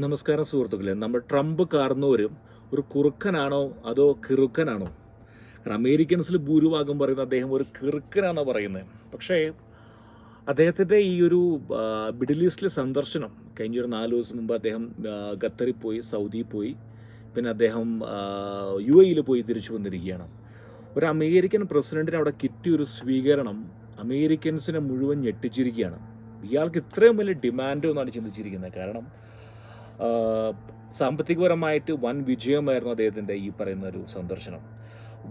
നമസ്കാരം സുഹൃത്തുക്കളെ. നമ്മൾ ട്രംപ് കാർന്നവരും ഒരു കുറുക്കനാണോ അതോ കിറുക്കനാണോ? കാരണം അമേരിക്കൻസിൽ ഭൂരിഭാഗം പറയുന്നത് അദ്ദേഹം ഒരു കിറുക്കനാണെന്ന് പറയുന്നത്. പക്ഷേ അദ്ദേഹത്തിന്റെ ഈ ഒരു മിഡിൽ ഈസ്റ്റിലെ സന്ദർശനം കഴിഞ്ഞ ഒരു നാല് ദിവസം മുമ്പ് അദ്ദേഹം ഖത്തറിൽ പോയി സൗദിയിൽ പോയി. പിന്നെ അദ്ദേഹം യു എയിൽ പോയി തിരിച്ചു വന്നിരിക്കുകയാണ്. ഒരു അമേരിക്കൻ പ്രസിഡന്റിന് അവിടെ കിട്ടിയ ഒരു സ്വീകരണം അമേരിക്കൻസിനെ മുഴുവൻ ഞെട്ടിച്ചിരിക്കുകയാണ്. ഇയാൾക്ക് ഇത്രയും വലിയ ഡിമാൻഡ് എന്നാണ് ചിന്തിച്ചിരിക്കുന്നത്. കാരണം സാമ്പത്തികപരമായിട്ട് വൻ വിജയമായിരുന്നു അദ്ദേഹത്തിന്റെ ഈ പറയുന്ന ഒരു സന്ദർശനം.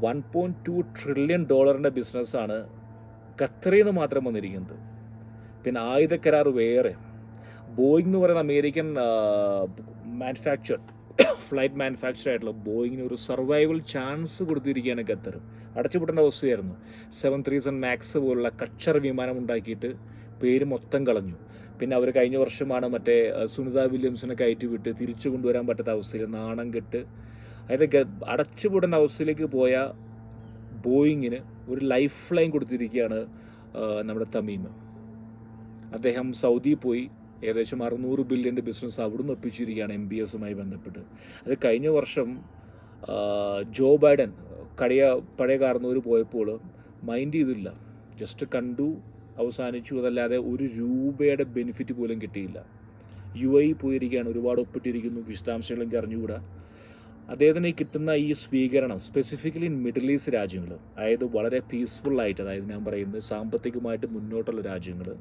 വൺ പോയിന്റ് ടു ട്രില്യൺ ഡോളറിന്റെ ബിസിനസ്സാണ് ഖത്തറിൽ നിന്ന് മാത്രം വന്നിരിക്കുന്നത്. പിന്നെ ആയുധ കരാർ വേറെ. ബോയിങ് എന്ന് പറയുന്ന അമേരിക്കൻ മാനുഫാക്ചർ ഫ്ലൈറ്റ് മാനുഫാക്ചർ ആയിട്ടുള്ള ബോയിങ്ങിന് ഒരു സർവൈവൽ ചാൻസ് കൊടുത്തിരിക്കുകയാണ് ഖത്തർ. അടച്ചുപൂട്ടേണ്ട അവസ്ഥയായിരുന്നു. സെവൻ ത്രീ സെവൻ മാക്സ് പോലുള്ള കച്ചർ വിമാനം ഉണ്ടാക്കിയിട്ട് പേര് മൊത്തം കളഞ്ഞു. പിന്നെ അവർ കഴിഞ്ഞ വർഷമാണ് മറ്റേ സുനിത വില്യംസിനെ കയറ്റി വിട്ട് തിരിച്ചു കൊണ്ടുവരാൻ പറ്റാത്ത അവസ്ഥയിൽ നാണം കെട്ട്. അതായത് അടച്ചുപൂടേണ്ട അവസ്ഥയിലേക്ക് പോയ ബോയിങ്ങിന് ഒരു ലൈഫ് ലൈൻ കൊടുത്തിരിക്കുകയാണ് നമ്മുടെ തമീം. അദ്ദേഹം സൗദി പോയി ഏകദേശം അറുന്നൂറ് ബില്യന്റെ ബിസിനസ് അവിടുന്ന് ഒപ്പിച്ചിരിക്കുകയാണ് എം ബി എസുമായി ബന്ധപ്പെട്ട്. അത് കഴിഞ്ഞ വർഷം ജോ ബൈഡൻ കടിയ പഴയ കാർന്നൂർ പോയപ്പോൾ മൈൻഡ് ചെയ്തില്ല. ജസ്റ്റ് കണ്ടു അവസാനിച്ചു അതല്ലാതെ ഒരു രൂപയുടെ ബെനിഫിറ്റ് പോലും കിട്ടിയില്ല. യു ഐ പോയിരിക്കുകയാണ് ഒരുപാട് ഒപ്പിട്ടിരിക്കുന്നു വിശദാംശങ്ങളൊക്കെ അറിഞ്ഞുകൂടാ അദ്ദേഹത്തിന് കിട്ടുന്ന ഈ സ്വീകരണം സ്പെസിഫിക്കലി ഇൻ മിഡിൽ ഈസ്റ്റ് രാജ്യങ്ങൾ അതായത് വളരെ പീസ്ഫുൾ ആയിട്ട് അതായത് ഞാൻ പറയുന്നത് സാമ്പത്തികമായിട്ട് മുന്നോട്ടുള്ള രാജ്യങ്ങൾ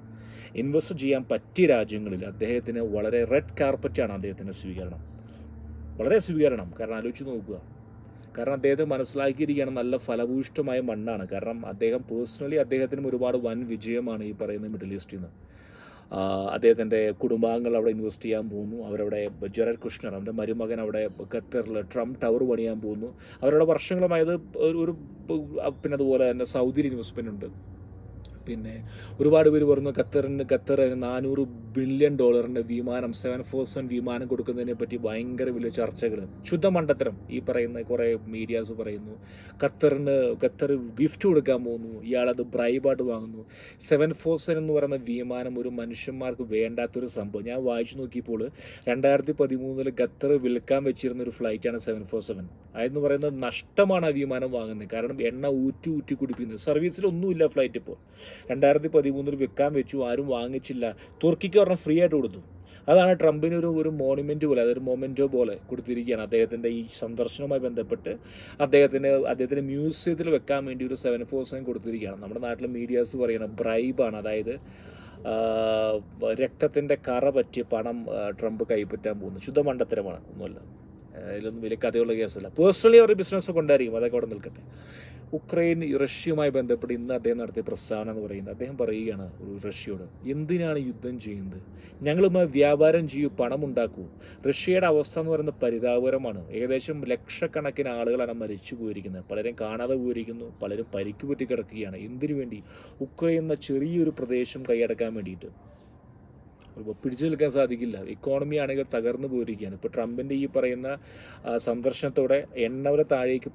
ഇൻവെസ്റ്റ് ചെയ്യാൻ പറ്റിയ രാജ്യങ്ങളിൽ അദ്ദേഹത്തിന് വളരെ റെഡ് കാർപ്പറ്റാണ് അദ്ദേഹത്തിന്റെ സ്വീകരണം. വളരെ സ്വീകരണം കാരണം ആലോചിച്ച് നോക്കുക. കാരണം അദ്ദേഹത്തെ മനസ്സിലാക്കിയിരിക്കുകയാണ് നല്ല ഫലഭൂഷ്ടമായ മണ്ണാണ്. കാരണം അദ്ദേഹം പേഴ്സണലി അദ്ദേഹത്തിനും ഒരുപാട് വൻ വിജയമാണ് ഈ പറയുന്ന മിഡിൽ ഈസ്റ്റിൽ നിന്ന്. അദ്ദേഹത്തിന്റെ കുടുംബാംഗങ്ങൾ അവിടെ ഇൻവെസ്റ്റ് ചെയ്യാൻ പോകുന്നു. അവരവിടെ ജെറഡ് കൃഷ്ണർ അവന്റെ മരുമകൻ അവിടെ ഖത്തറിൽ ട്രംപ് ടവർ പണിയാൻ പോകുന്നു. അവരുടെ വർഷങ്ങളുമായത് ഒരു പിന്നെ അതുപോലെ തന്നെ സൗദിയിൽ ഇൻവെസ്റ്റ്മെന്റ് ഉണ്ട്. പിന്നെ ഒരുപാട് പേര് പറഞ്ഞു ഖത്തറിന് ഖത്തർ നാനൂറ് ബില്യൺ ഡോളറിന്റെ വിമാനം സെവൻ ഫോർ സെവൻ വിമാനം കൊടുക്കുന്നതിനെ പറ്റി ഭയങ്കര വലിയ ചർച്ചകൾ ശുദ്ധ മണ്ടത്തരം ഈ പറയുന്ന കുറേ മീഡിയാസ് പറയുന്നു. ഖത്തറിന് ഖത്തർ ഗിഫ്റ്റ് കൊടുക്കാൻ പോകുന്നു. ഇയാളത് ബ്രൈബായിട്ട് വാങ്ങുന്നു. സെവൻ ഫോർ സെവൻ എന്ന് പറയുന്ന വിമാനം ഒരു മനുഷ്യന്മാർക്ക് വേണ്ടാത്തൊരു സംഭവം. ഞാൻ വായിച്ചു നോക്കിയപ്പോൾ രണ്ടായിരത്തി പതിമൂന്നിൽ ഖത്തർ വിൽക്കാൻ വെച്ചിരുന്ന ഒരു ഫ്ലൈറ്റാണ് സെവൻ ഫോർ സെവൻ അതെന്ന് പറയുന്നത് നഷ്ടമാണ് ആ വിമാനം വാങ്ങുന്നത്. കാരണം എണ്ണ ഊറ്റി ഊറ്റി കുടിപ്പിക്കുന്നത് സർവീസിലൊന്നുമില്ല ഫ്ലൈറ്റ് ഇപ്പോൾ. രണ്ടായിരത്തി പതിമൂന്നിൽ വിൽക്കാൻ വെച്ചു ആരും വാങ്ങിച്ചില്ല. തുർക്കിക്ക് പറഞ്ഞാൽ ഫ്രീ ആയിട്ട് കൊടുത്തു. അതാണ് ട്രംപിന് ഒരു ഒരു മോണുമെന്റ് പോലെ അതൊരു മൊമെന്റോ പോലെ കൊടുത്തിരിക്കുകയാണ്. അദ്ദേഹത്തിന്റെ ഈ സന്ദർശനവുമായി ബന്ധപ്പെട്ട് അദ്ദേഹത്തിന് അദ്ദേഹത്തിന്റെ മ്യൂസിയത്തിൽ വെക്കാൻ വേണ്ടി ഒരു സെവൻ ഫോർ സെവൻ കൊടുത്തിരിക്കുകയാണ്. നമ്മുടെ നാട്ടിലെ മീഡിയാസ് പറയണം ബ്രൈബാണ് അതായത് രക്തത്തിന്റെ കറ പറ്റിയ പണം ട്രംപ് കൈപ്പറ്റാൻ പോകുന്നു ശുദ്ധ മണ്ടത്തരമാണ് ഒന്നുമല്ല. ഇതിലൊന്നും വലിയ കഥയുള്ള കേസല്ല. പേഴ്സണലി അവർ ബിസിനസ് കൊണ്ടായിരിക്കും. അതൊക്കെ അവിടെ നിൽക്കട്ടെ. ഉക്രൈൻ റഷ്യയുമായി ബന്ധപ്പെട്ട് ഇന്ന് അദ്ദേഹം നടത്തിയ പ്രസ്താവന എന്ന് പറയുന്നത് അദ്ദേഹം പറയുകയാണ് റഷ്യയോട് എന്തിനാണ് യുദ്ധം ചെയ്യുന്നത്? ഞങ്ങളുമായി വ്യാപാരം ചെയ്യൂ പണം ഉണ്ടാക്കൂ. റഷ്യയുടെ അവസ്ഥ എന്ന് പറയുന്നത് പരിതാപകരമാണ്. ഏകദേശം ലക്ഷക്കണക്കിന് ആളുകളാണ് മരിച്ചു പോയിരിക്കുന്നത്. പലരും കാണാതെ പോയിരിക്കുന്നു. പലരും പരിക്ക് പറ്റി കിടക്കുകയാണ്. എന്തിനു വേണ്ടി? ഉക്രൈൻ എന്ന ചെറിയൊരു പ്രദേശം കൈയടക്കാൻ വേണ്ടിയിട്ട്. പിടിച്ചു നിൽക്കാൻ സാധിക്കില്ല. ഇക്കോണമി ആണെങ്കിൽ തകർന്നു പോയിരിക്കുകയാണ്. ഇപ്പോൾ ട്രംപിന്റെ ഈ പറയുന്ന സന്ദർശനത്തോടെ എണ്ണവരെ താഴേക്ക്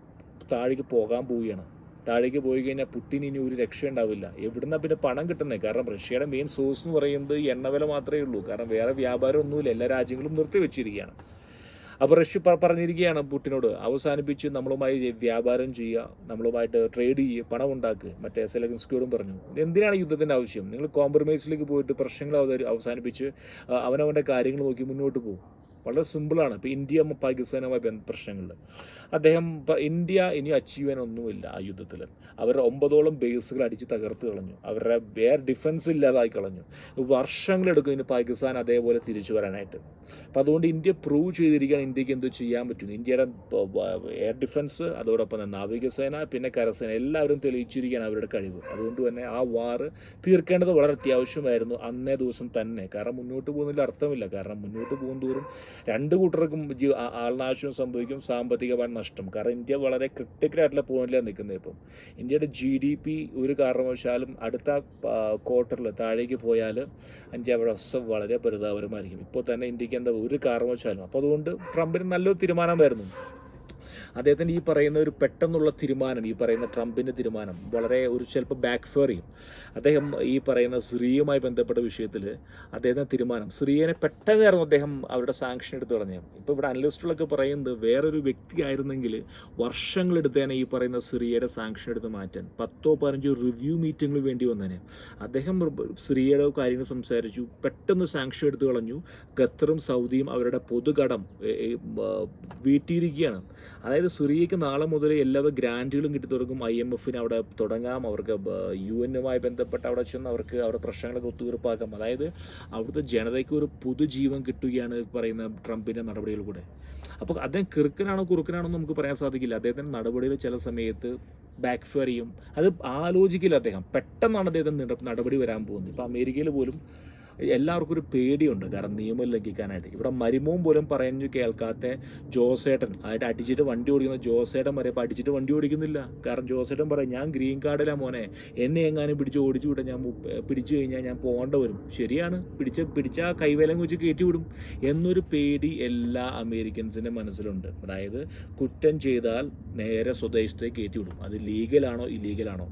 താഴേക്ക് പോകാൻ പോവുകയാണ്. താഴേക്ക് പോയി കഴിഞ്ഞാൽ പുട്ടിന് ഇനി ഒരു രക്ഷ ഉണ്ടാവില്ല. എവിടുന്നാ പിന്നെ പണം കിട്ടുന്നത് കാരണം റഷ്യയുടെ മെയിൻ സോഴ്സ് എന്ന് പറയുന്നത് എണ്ണവില മാത്രമേ ഉള്ളൂ. കാരണം വേറെ വ്യാപാരം ഒന്നുമില്ല. എല്ലാ രാജ്യങ്ങളും നിർത്തി വെച്ചിരിക്കുകയാണ് അപ്പോൾ റഷ്യ പറഞ്ഞിരിക്കുകയാണ് പുട്ടിനോട് അവസാനിപ്പിച്ച് നമ്മളുമായി വ്യാപാരം ചെയ്യുക നമ്മളുമായിട്ട് ട്രേഡ് ചെയ്യുക പണം ഉണ്ടാക്കുക. മറ്റേ സെലൻസ്കിയോടും പറഞ്ഞു എന്തിനാണ് യുദ്ധത്തിന്റെ ആവശ്യം? നിങ്ങൾ കോംപ്രമൈസിലേക്ക് പോയിട്ട് പ്രശ്നങ്ങൾ അവസാനിപ്പിച്ച് അവനവന്റെ കാര്യങ്ങൾ നോക്കി മുന്നോട്ട് പോകും. വളരെ സിമ്പിളാണ് ഇപ്പോൾ ഇന്ത്യ പാകിസ്ഥാനുമായി ബന്ധ പ്രശ്നങ്ങളിൽ അദ്ദേഹം ഇന്ത്യ ഇനി അച്ചീവ് ചെയ്യാനൊന്നുമില്ല ആ യുദ്ധത്തിൽ അവരുടെ ഒമ്പതോളം ബേസുകൾ അടിച്ച് തകർത്ത് കളഞ്ഞു. അവരുടെ വേർ ഡിഫൻസ് ഇല്ലാതായി കളഞ്ഞു. വർഷങ്ങളെടുക്കും ഇനി പാകിസ്ഥാൻ അതേപോലെ തിരിച്ചു വരാനായിട്ട്. അപ്പം അതുകൊണ്ട് ഇന്ത്യ പ്രൂവ് ചെയ്തിരിക്കുകയാണ് ഇന്ത്യയ്ക്ക് എന്ത് ചെയ്യാൻ പറ്റും. ഇന്ത്യയുടെ എയർ ഡിഫൻസ് അതോടൊപ്പം തന്നെ നാവികസേന പിന്നെ കരസേന എല്ലാവരും തെളിയിച്ചിരിക്കുകയാണ് അവരുടെ കഴിവ്. അതുകൊണ്ട് തന്നെ ആ വാറ് തീർക്കേണ്ടത് വളരെ അത്യാവശ്യമായിരുന്നു അന്നേ ദിവസം തന്നെ. കാരണം മുന്നോട്ട് പോകുന്നതിൽ അർത്ഥമില്ല. കാരണം മുന്നോട്ട് പോകും തോറും രണ്ട് കൂട്ടർക്കും ആൾനാശവും സംഭവിക്കും സാമ്പത്തികമായ നഷ്ടം. കാരണം ഇന്ത്യ വളരെ ക്രിട്ടിക്കൽ ആയിട്ടുള്ള പോയിന്റിലാണ് നിൽക്കുന്നത് ഇപ്പം. ഇന്ത്യയുടെ ജി ഡി പി ഒരു കാരണവശാലും അടുത്ത ക്വാർട്ടറിൽ താഴേക്ക് പോയാൽ ഇന്ത്യയുടെ അവസ്ഥ വളരെ പരിതാപകരമായിരിക്കും. ഇപ്പോൾ തന്നെ ഇന്ത്യയ്ക്ക് എന്താ ഒരു കാരണവശാലും. അപ്പോൾ അതുകൊണ്ട് ട്രംപിന് നല്ലൊരു തീരുമാനമായിരുന്നു. അദ്ദേഹത്തിന്റെ ഈ പറയുന്ന ഒരു പെട്ടെന്നുള്ള തീരുമാനം ഈ പറയുന്ന ട്രംപിന്റെ തീരുമാനം വളരെ ഒരു ചിലപ്പോൾ ബാക്ക് ഫെയർ ചെയ്യും. അദ്ദേഹം ഈ പറയുന്ന സിറിയയുമായി ബന്ധപ്പെട്ട വിഷയത്തിൽ അദ്ദേഹത്തിന്റെ തീരുമാനം സിറിയനെ പെട്ടെന്നായിരുന്നു അദ്ദേഹം അവരുടെ സാങ്ഷൻ എടുത്ത് കളഞ്ഞത്. ഇപ്പോൾ ഇവിടെ അനലിസ്റ്റുകളൊക്കെ പറയുന്നത് വേറൊരു വ്യക്തിയായിരുന്നെങ്കിൽ വർഷങ്ങളെടുത്തേനെ ഈ പറയുന്ന സിറിയയുടെ സാങ്ഷൻ എടുത്ത് മാറ്റാൻ പത്തോ പതിനഞ്ചോ റിവ്യൂ മീറ്റിംഗിൽ വേണ്ടി വന്നേനെ. അദ്ദേഹം സിറിയയുടെ കാര്യങ്ങൾ സംസാരിച്ചു പെട്ടെന്ന് സാങ്ഷൻ എടുത്തു കളഞ്ഞു ഖത്തറും സൗദിയും അവരുടെ പൊതുകടം വീട്ടിയിരിക്കുകയാണ്. അതായത് സിറിയക്ക് നാളെ മുതൽ എല്ലാ ഗ്രാന്റുകളും കിട്ടി തുടങ്ങും. ഐ എം എഫിന് അവിടെ തുടങ്ങാം. അവർക്ക് യു എന്നുമായി ബന്ധപ്പെട്ട് അവിടെ ചെന്ന് അവർക്ക് അവരുടെ പ്രശ്നങ്ങളൊക്കെ ഒത്തുതീർപ്പാക്കാം. അതായത് അവിടുത്തെ ജനതയ്ക്ക് ഒരു പുതുജീവൻ കിട്ടുകയാണ് പറയുന്ന ട്രംപിന്റെ നടപടികളിലൂടെ അപ്പോൾ അദ്ദേഹം കിറുക്കനാണോ കുറുക്കനാണോ നമുക്ക് പറയാൻ സാധിക്കില്ല. അദ്ദേഹത്തിന്റെ നടപടികൾ ചില സമയത്ത് ബാക്ക് ഫെയർ ചെയ്യും. അത് ആലോചിക്കില്ല അദ്ദേഹം. പെട്ടെന്നാണ് അദ്ദേഹത്തിന് നട- നടപടി വരാൻ പോകുന്നത്. ഇപ്പോൾ അമേരിക്കയിൽ പോലും എല്ലാവർക്കും ഒരു പേടിയുണ്ട്. കാരണം നിയമം ലംഘിക്കാനായിട്ട്. ഇവിടെ മരുമോൻ പോലും പറയുന്നത് കേൾക്കാത്ത ജോസേട്ടൻ. അതായത് അടിച്ചിട്ട് വണ്ടി ഓടിക്കുന്ന ജോസേട്ടൻ വരെ അടിച്ചിട്ട് വണ്ടി ഓടിക്കുന്നില്ല. കാരണം ജോസേട്ടൻ പറയും ഞാൻ ഗ്രീൻ കാർഡിലാണ് മോനെ. എന്നെ എങ്ങാനും പിടിച്ച് ഓടിച്ചു വിട്ടാൽ ഞാൻ പിടിച്ചു കഴിഞ്ഞാൽ ഞാൻ പോകേണ്ട വരും. ശരിയാണ്. പിടിച്ച് പിടിച്ച കൈവേലം വെച്ച് കയറ്റി വിടും. എന്നൊരു പേടി എല്ലാ അമേരിക്കൻസിന്റെ മനസ്സിലുണ്ട്. അതായത് കുറ്റം ചെയ്താൽ നേരെ സ്വദേശത്തേക്ക് കയറ്റി വിടും. അത് ലീഗലാണോ ഇല്ലീഗലാണോ?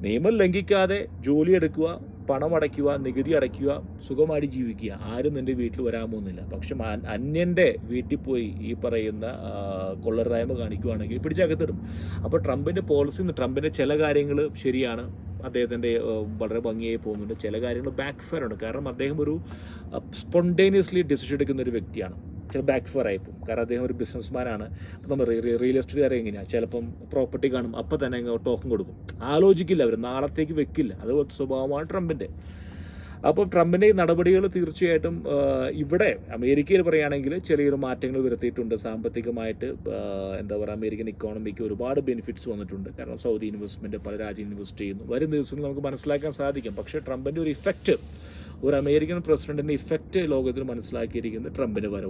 നിയമം ലംഘിക്കാതെ ജോലി എടുക്കുക പണം അടയ്ക്കുക നികുതി അടയ്ക്കുക സുഖമായിട്ട് ജീവിക്കുക. ആരും നിന്റെ വീട്ടിൽ വരാൻ പോകുന്നില്ല. പക്ഷെ അന്യന്റെ വീട്ടിൽ പോയി ഈ പറയുന്ന കൊള്ളരായ്മ കാണിക്കുകയാണെങ്കിൽ പിടിച്ചകത്തിടും അപ്പോൾ ട്രംപിന്റെ പോളിസി ട്രംപിന്റെ ചില കാര്യങ്ങൾ ശരിയാണ്. അദ്ദേഹത്തിന്റെ വളരെ ഭംഗിയായി പോകുന്നുണ്ട്. ചില കാര്യങ്ങൾ ബാക്ക് ഫയർ ഉണ്ട് കാരണം അദ്ദേഹം ഒരു സ്പോണ്ടേനിയസ്ലി ഡിസിഷൻ എടുക്കുന്ന ഒരു വ്യക്തിയാണ്. ചില ബാക്ക് ഫയർ ആയിപ്പോവും കാരണം അദ്ദേഹം ഒരു ബിസിനസ്മാനാണ് അപ്പോൾ നമ്മൾ റിയൽ എസ്റ്റേറ്റ് എങ്ങനെയാണ് ചിലപ്പം പ്രോപ്പർട്ടി കാണും അപ്പോൾ തന്നെ ടോക്കൺ കൊടുക്കും. ആലോചിക്കില്ല അവർ നാളത്തേക്ക് വെക്കില്ല. അത് സ്വഭാവമാണ് ട്രംപിന്റെ അപ്പോൾ ട്രംപിന്റെ നടപടികൾ തീർച്ചയായിട്ടും ഇവിടെ അമേരിക്കയിൽ പറയുകയാണെങ്കിൽ ചെറിയൊരു മാറ്റങ്ങൾ വരുത്തിയിട്ടുണ്ട്. സാമ്പത്തികമായിട്ട് എന്താ പറയുക അമേരിക്കൻ ഇക്കോണമിക്ക് ഒരുപാട് ബെനിഫിറ്റ്സ് വന്നിട്ടുണ്ട്. കാരണം സൗദി ഇൻവെസ്റ്റ്മെന്റ് പല രാജ്യം ഇൻവെസ്റ്റ് ചെയ്യുന്നു. വരും ദിവസങ്ങളിൽ നമുക്ക് മനസ്സിലാക്കാൻ സാധിക്കും. പക്ഷേ ട്രംപിന്റെ ഒരു ഇഫക്റ്റ് ഒരു അമേരിക്കൻ പ്രസിഡന്റിന്റെ ഇഫക്റ്റ് ലോകത്തിൽ മനസ്സിലാക്കിയിരിക്കുന്നത് ട്രംപിന് വരവ്